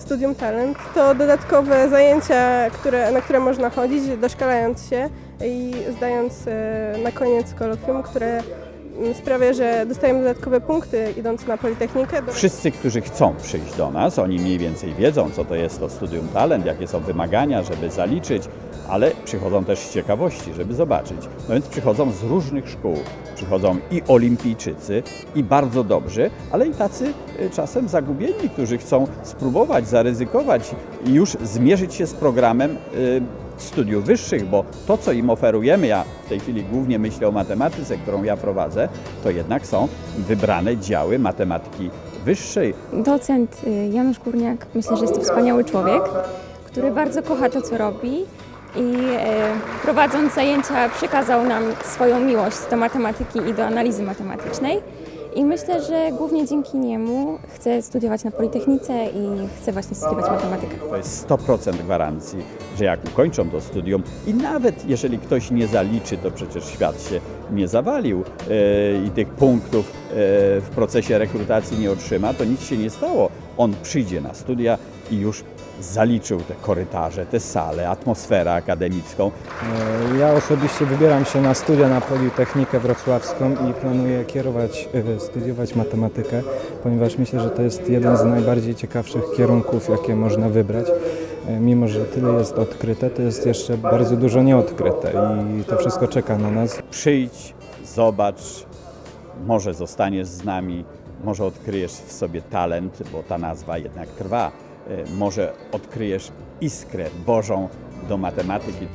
Studium Talent to dodatkowe zajęcia, które, na które można chodzić, doszkalając się i zdając e, na koniec kolokwium, które sprawia, że dostajemy dodatkowe punkty idąc na Politechnikę. Wszyscy, którzy chcą przyjść do nas, oni mniej więcej wiedzą, co to jest to studium talent, jakie są wymagania, żeby zaliczyć, ale przychodzą też z ciekawości, żeby zobaczyć. No więc przychodzą z różnych szkół. Przychodzą i olimpijczycy, i bardzo dobrzy, ale i tacy y, czasem zagubieni, którzy chcą spróbować, zaryzykować i już zmierzyć się z programem y, studiów wyższych, bo to, co im oferujemy, ja w tej chwili głównie myślę o matematyce, którą ja prowadzę, to jednak są wybrane działy matematyki wyższej, Docent y, Janusz Górniak myślę, że jest to wspaniały człowiek, który bardzo kocha to, co robi i e, prowadząc zajęcia przekazał nam swoją miłość do matematyki i do analizy matematycznej. I myślę, że głównie dzięki niemu chcę studiować na Politechnice i chcę właśnie studiować matematykę. To jest 100% gwarancji, że jak ukończą to studium i nawet jeżeli ktoś nie zaliczy, to przecież świat się nie zawalił e, i tych punktów e, w procesie rekrutacji nie otrzyma, to nic się nie stało. On przyjdzie na studia i już zaliczył te korytarze, te sale, atmosferę akademicką. E, Ja osobiście wybieram się na studia na Politechnikę Wrocławską i planuję kierować, e, studiować matematykę, ponieważ myślę, że to jest jeden z najbardziej ciekawszych kierunków, jakie można wybrać. E, Mimo, że tyle jest odkryte, to jest jeszcze bardzo dużo nieodkryte i to wszystko czeka na nas. Przyjdź, zobacz, może zostaniesz z nami, może odkryjesz w sobie talent, bo ta nazwa jednak trwa. E, Może odkryjesz iskrę Bożą do matematyki.